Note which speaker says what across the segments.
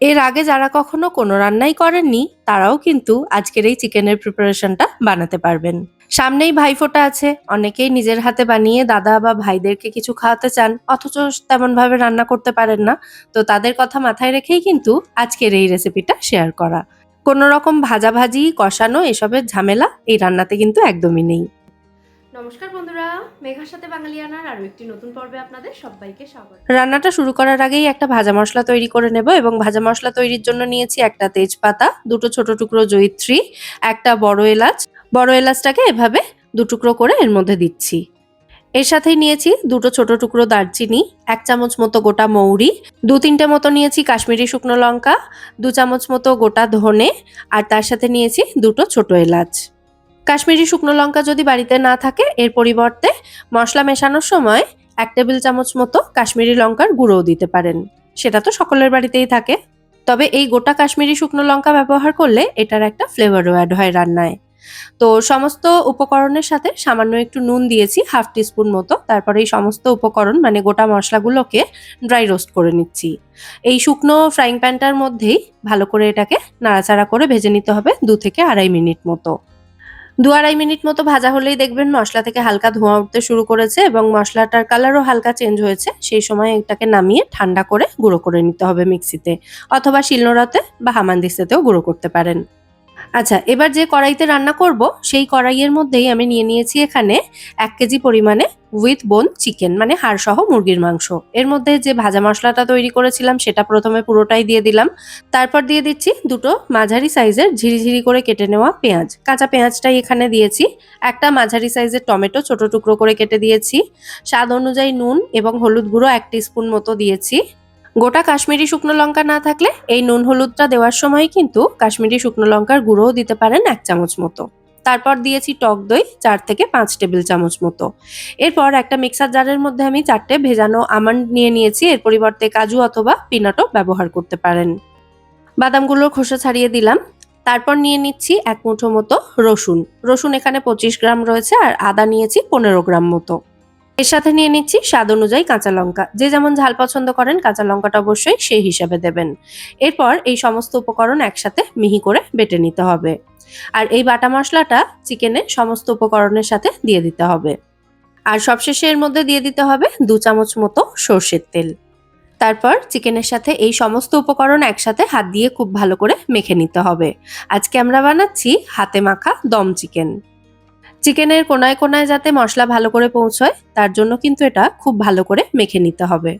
Speaker 1: এর আগে যারা কখনো কোনো রান্নাই করেননি, তারাও কিন্তু আজকের এই চিকেনের প্রিপারেশনটা বানাতে পারবেন। সামনেই ভাইফোঁটা আছে। অনেকেই নিজের হাতে বানিয়ে দাদা বা ভাইদেরকে কিছু খাওয়াতে চান, অথচ তেমন ভাবে রান্না করতে পারেন না। তো তাদের কথা মাথায় রেখেই কিন্তু আজকের এই রেসিপিটা শেয়ার করা। কোনো রকম ভাজাভাজি, কষানো, এসবের ঝামেলা এই রান্নাতে কিন্তু একদমই নেই।
Speaker 2: নমস্কার বন্ধুরা, মেঘার সাথে বাঙালিয়ানার আরও একটি নতুন পর্বে আপনাদের সবাইকে স্বাগত।
Speaker 1: রান্নাটা শুরু করার আগেই একটা ভাজা মশলা তৈরি করে নেব এবং ভাজা মশলা তৈরির জন্য নিয়েছি একটা তেজপাতা, দুটো ছোট টুকরো জয়িত্রী, একটা বড় এলাচ। বড় এলাচটাকে এভাবে দু টুকরো করে এর মধ্যে দিচ্ছি। এর সাথেই নিয়েছি দুটো ছোট টুকরো দারচিনি, এক চামচ মতো গোটা মৌরি, দু তিনটে মতো নিয়েছি কাশ্মীরি শুকনো লঙ্কা, দু চামচ মতো গোটা ধনে, আর তার সাথে নিয়েছি দুটো ছোট এলাচ। কাশ্মীরি শুকনো লঙ্কা যদি বাড়িতে না থাকে, এর পরিবর্তে মশলা মেশানোর সময় এক টেবিল চামচ মতো কাশ্মীরি লঙ্কার গুঁড়োও দিতে পারেন। সেটা তো সকলের বাড়িতেই থাকে। তবে এই গোটা কাশ্মীরি শুকনো লঙ্কা ব্যবহার করলে এটার একটা ফ্লেভারও অ্যাড হয় রান্নায়। তো সমস্ত উপকরণের সাথে সামান্য একটু নুন দিয়েছি, হাফ টিস্পুন মতো। তারপরে এই সমস্ত উপকরণ মানে গোটা মশলাগুলোকে ড্রাই রোস্ট করে নিচ্ছি। এই শুকনো ফ্রাইং প্যানটার মধ্যেই ভালো করে এটাকে নাড়াচাড়া করে ভেজে নিতে হবে দু থেকে আড়াই মিনিট মতো। দু আড়াই মিনিট মতো ভাজা হলেই দেখবেন মশলা থেকে হালকা ধোঁয়া উঠতে শুরু করেছে এবং মশলাটার কালারও হালকা চেঞ্জ হয়েছে। সেই সময় এটাকে নামিয়ে ঠান্ডা করে গুঁড়ো করে নিতে হবে মিক্সিতে অথবা শিলনোড়াতে বা হামানদিস্তাতেও গুঁড়ো করতে পারেন। আচ্ছা এবার যে কড়াইতে রান্না করব, সেই কড়াইয়ের মধ্যেই আমি নিয়ে নিয়েছি এখানে এক কেজি পরিমাণে উইথ বোন চিকেন মানে হাড় সহ মুরগির মাংস। এর মধ্যে যে ভাজা মশলাটা তৈরি করেছিলাম, সেটা প্রথমে পুরোটাই দিয়ে দিলাম। তারপর দিয়ে দিচ্ছি দুটো মাঝারি সাইজের ঝিরিঝিরি করে কেটে নেওয়া পেঁয়াজ। কাঁচা পেঁয়াজটাই এখানে দিয়েছি। একটা মাঝারি সাইজের টমেটো ছোট টুকরো করে কেটে দিয়েছি। স্বাদ অনুযায়ী নুন এবং হলুদ গুঁড়ো এক স্পুন মতো দিয়েছি। গোটা কাশ্মীরি শুকনো লঙ্কা না থাকলে এই নুন হলুদটা দেওয়ার সময় কিন্তু কাশ্মীরি শুকনো লঙ্কার গুঁড়োও দিতে পারেন এক চামচ মতো। তারপর দিয়েছি টক দই চার থেকে পাঁচ টেবিল চামচ মতো। এরপর একটা মিক্সার জারের মধ্যে আমি চারটে ভেজানো আমন্ড নিয়ে নিয়েছি। এর পরিবর্তে কাজু অথবা পিনাটও ব্যবহার করতে পারেন। বাদামগুলোর খোসা ছাড়িয়ে দিলাম। তারপর নিয়ে নিচ্ছি এক মুঠো মতো রসুন। রসুন এখানে পঁচিশ গ্রাম রয়েছে আর আদা নিয়েছি পনেরো গ্রাম মতো। এর সাথে নিয়ে নিচ্ছি স্বাদ অনুযায়ী কাঁচা লঙ্কা। যে যেমন ঝাল পছন্দ করেন, কাঁচা লঙ্কাটা অবশ্যই সেই হিসাবে দেবেন। এরপর এই সমস্ত উপকরণ একসাথে মিহি করে বেটে নিতে হবে। আর এই বাটা মশলাটা চিকেনে সমস্ত উপকরণের সাথে দিয়ে দিতে হবে। আর সবশেষে এর মধ্যে দিয়ে দিতে হবে দু চামচ মতো সর্ষের তেল। তারপর চিকেনের সাথে এই সমস্ত উপকরণ একসাথে হাত দিয়ে খুব ভালো করে মেখে নিতে হবে। আজকে আমরা বানাচ্ছি হাতে মাখা দম চিকেন। চিকেনের কোনায় কোনায় যাতে মশলা ভালো করে পৌঁছয়, তার জন্য কিন্তু এটা খুব ভালো করে মেখে নিতে হবে।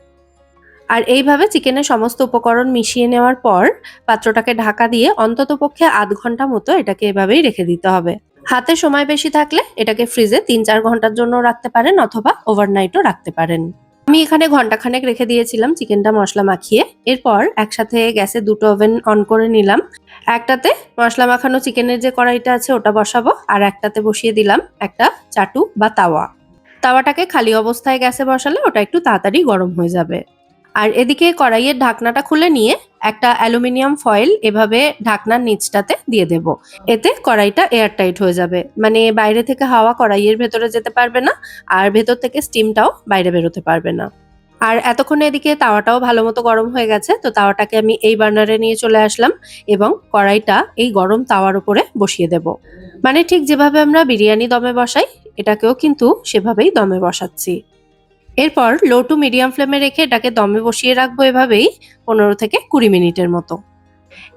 Speaker 1: আর এইভাবে চিকেনের সমস্ত উপকরণ মিশিয়ে নেওয়ার পর পাত্রটাকে ঢাকা দিয়ে অন্তত পক্ষে আধ ঘণ্টা মতো এটাকে এভাবেই রেখে দিতে হবে। হাতে সময় বেশি থাকলে এটাকে ফ্রিজে তিন চার ঘণ্টার জন্য রাখতে পারেন অথবা ওভারনাইটও রাখতে পারেন। আমি এখানে ঘন্টাখানেক রেখে দিয়েছিলাম চিকেনটা মশলা মাখিয়ে। এরপর একসাথে গ্যাসে দুটো ওভেন অন করে নিলাম। একটাতে মশলা মাখানো চিকেনের যে কড়াইটা আছে ওটা বসাবো, আর একটাতে বসিয়ে দিলাম একটা চাটু বা তাওয়া। তাওয়াটাকে খালি অবস্থায় গ্যাসে বসালে ওটা একটু তাড়াতাড়ি গরম হয়ে যাবে। আর এদিকে কড়াইয়ের ঢাকনাটা খুলে নিয়ে একটা অ্যালুমিনিয়াম ফয়েল এভাবে ঢাকনার নিচটাতে দিয়ে দেব। এতে কড়াইটা এয়ার টাইট হয়ে যাবে। মানে বাইরে থেকে হাওয়া কড়াইয়ের ভেতরে যেতে পারবে না, আর ভেতর থেকে স্টিমটাও বাইরে বেরোতে পারবে না। আর এতক্ষণে এদিকে তাওয়াটাও ভালো মতো গরম হয়ে গেছে, তো তাওয়াটাকে আমি এই বার্নারে নিয়ে চলে আসলাম এবং কড়াইটা এই গরম তাওয়ার উপরে বসিয়ে দেব। মানে ঠিক যেভাবে আমরা বিরিয়ানি দমে বসাই, এটাকেও কিন্তু সেভাবেই দমে বসাচ্ছি। এরপর লো টু মিডিয়াম ফ্লেমে রেখে এটাকে দমে বসিয়ে রাখব এভাবেই পনেরো থেকে কুড়ি মিনিটের মতো।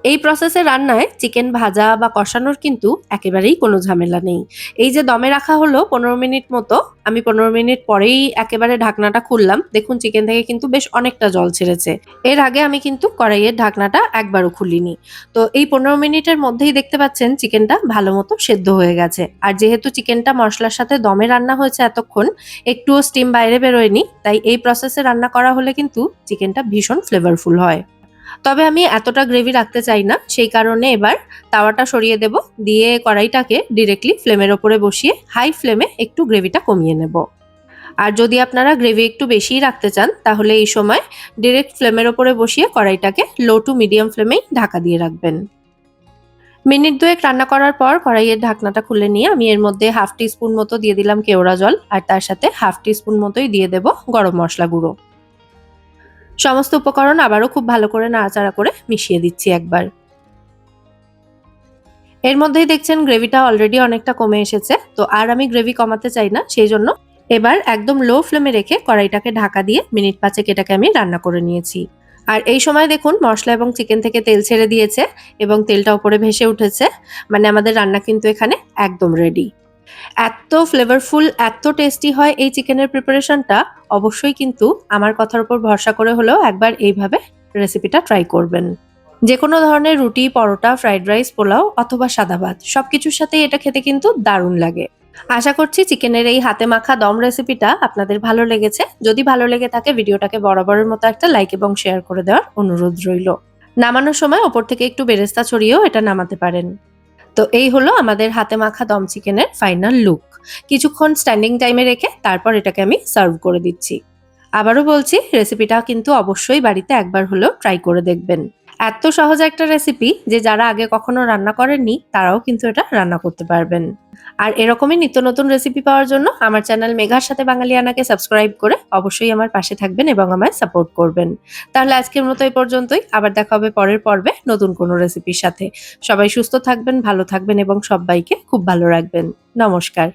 Speaker 1: এই প্রসেসে রান্নায় চিকেন ভাজা বা কষানোর কিন্তু একেবারেই কোনো ঝামেলা নেই। এই যে দমে রাখা হলো পনেরো মিনিট মতো, আমি পনেরো মিনিট পরেই একেবারে ঢাকনাটা খুললাম। দেখুন চিকেন থেকে কিন্তু বেশ অনেকটা জল ছেড়েছে। এর আগে আমি কিন্তু কড়াইয়ের ঢাকনাটা একবারও খুলিনি। তো এই পনেরো মিনিটের মধ্যেই দেখতে পাচ্ছেন চিকেনটা ভালো মতো সেদ্ধ হয়ে গেছে। আর যেহেতু চিকেনটা মশলার সাথে দমে রান্না হয়েছে এতক্ষণ, একটুও স্টিম বাইরে বেরোয়নি, তাই এই প্রসেসে রান্না করা হলে কিন্তু চিকেনটা ভীষণ ফ্লেভারফুল হয়। তবে আমি এতটা গ্রেভি রাখতে চাই না, সেই কারণে এবার তাওয়াটা সরিয়ে দেব, দিয়ে কড়াইটাকে ডিরেক্টলি ফ্লেমের ওপরে বসিয়ে হাই ফ্লেমে একটু গ্রেভিটা কমিয়ে নেব। আর যদি আপনারা গ্রেভি একটু বেশিই রাখতে চান, তাহলে এই সময় ডিরেক্ট ফ্লেমের ওপরে বসিয়ে কড়াইটাকে লো টু মিডিয়াম ফ্লেমেই ঢাকা দিয়ে রাখবেন। মিনিট দুয়েক রান্না করার পর কড়াইয়ের ঢাকনাটা খুলে নিয়ে আমি এর মধ্যে হাফ টি স্পুন মতো দিয়ে দিলাম কেওড়া জল, আর তার সাথে হাফ টি স্পুন মতোই দিয়ে দেব গরম মশলা গুঁড়ো। সমস্ত উপকরণ আবারও খুব ভালো করে নাড়াচাড়া করে মিশিয়ে দিচ্ছি একবার। এর মধ্যেই দেখছেন গ্রেভিটা অলরেডি অনেকটা কমে এসেছে, তো আর আমি গ্রেভি কমাতে চাই না, সেই জন্য এবার একদম লো ফ্লেমে রেখে কড়াইটাকে ঢাকা দিয়ে মিনিট পাঁচেক এটাকে আমি রান্না করে নিয়েছি। আর এই সময় দেখুন মশলা এবং চিকেন থেকে তেল ছেড়ে দিয়েছে এবং তেলটা উপরে ভেসে উঠেছে মানে আমাদের রান্না কিন্তু এখানে একদম রেডি এত ফ্লেভারফুল এত টেস্টি হয় এই চিকেনের প্রিপারেশনটা অবশ্যই কিন্তু আমার কথার উপর ভরসা করে হলেও একবার এইভাবে রেসিপিটা ট্রাই করবেন। যে কোনো ধরনের রুটি, পরোটা ফ্রাইড রাইস পোলাও অথবা সাদা ভাত সব কিছুর সাথে এটা খেতে কিন্তু দারুণ লাগে। আশা করছি চিকেনের এই হাতে মাখা দম রেসিপিটা আপনাদের ভালো লেগেছে। যদি ভালো লেগে থাকে, ভিডিওটাকে বরাবরের মতো একটা লাইক এবং শেয়ার করে দেওয়ার অনুরোধ রইল। নামানোর সময় ওপর থেকে একটু বেরেস্তা ছড়িয়েও এটা নামাতে পারেন। তো এই হলো আমাদের হাতে মাখা দম চিকেনের ফাইনাল লুক কিছুক্ষণ স্ট্যান্ডিং টাইমে রেখে তারপর এটাকে আমি সার্ভ করে দিচ্ছি। আবারও বলছি রেসিপিটা কিন্তু অবশ্যই বাড়িতে একবার হলেও ট্রাই করে দেখবেন। এত সহজ একটা রেসিপি যে যারা আগে কখনো রান্না করেননি, তারাও কিন্তু এটা রান্না করতে পারবেন। আর এরকমই নিত্য নতুন রেসিপি পাওয়ার জন্য আমার চ্যানেল মেঘার সাথে বাঙালিয়ানাকে সাবস্ক্রাইব করে অবশ্যই আমার পাশে থাকবেন এবং আমায় সাপোর্ট করবেন। তাহলে আজকের মতো এই পর্যন্তই। আবার দেখা হবে পরের পর্বে নতুন কোনো রেসিপির সাথে। সবাই সুস্থ থাকবেন, ভালো থাকবেন এবং সবাইকে খুব ভালো রাখবেন। নমস্কার।